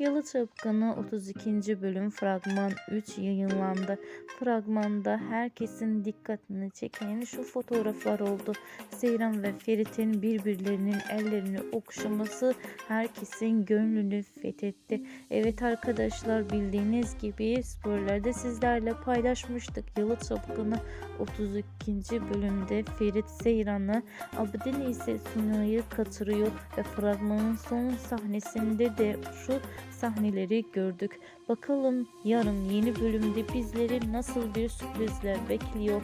Yalı Çapkını 32. bölüm fragman 3 yayınlandı. Fragmanda herkesin dikkatini çeken şu fotoğraflar oldu. Seyran ve Ferit'in birbirlerinin ellerini okşaması herkesin gönlünü fethetti. Evet arkadaşlar bildiğiniz gibi spoilerde sizlerle paylaşmıştık. Yalı Çapkını 32. bölümde Ferit Seyran'ı Abidin ise Sunay'ı kaçırıyor ve fragmanın son sahnesinde de şu sahneleri gördük. Bakalım yarın yeni bölümde bizleri nasıl bir sürprizler bekliyor.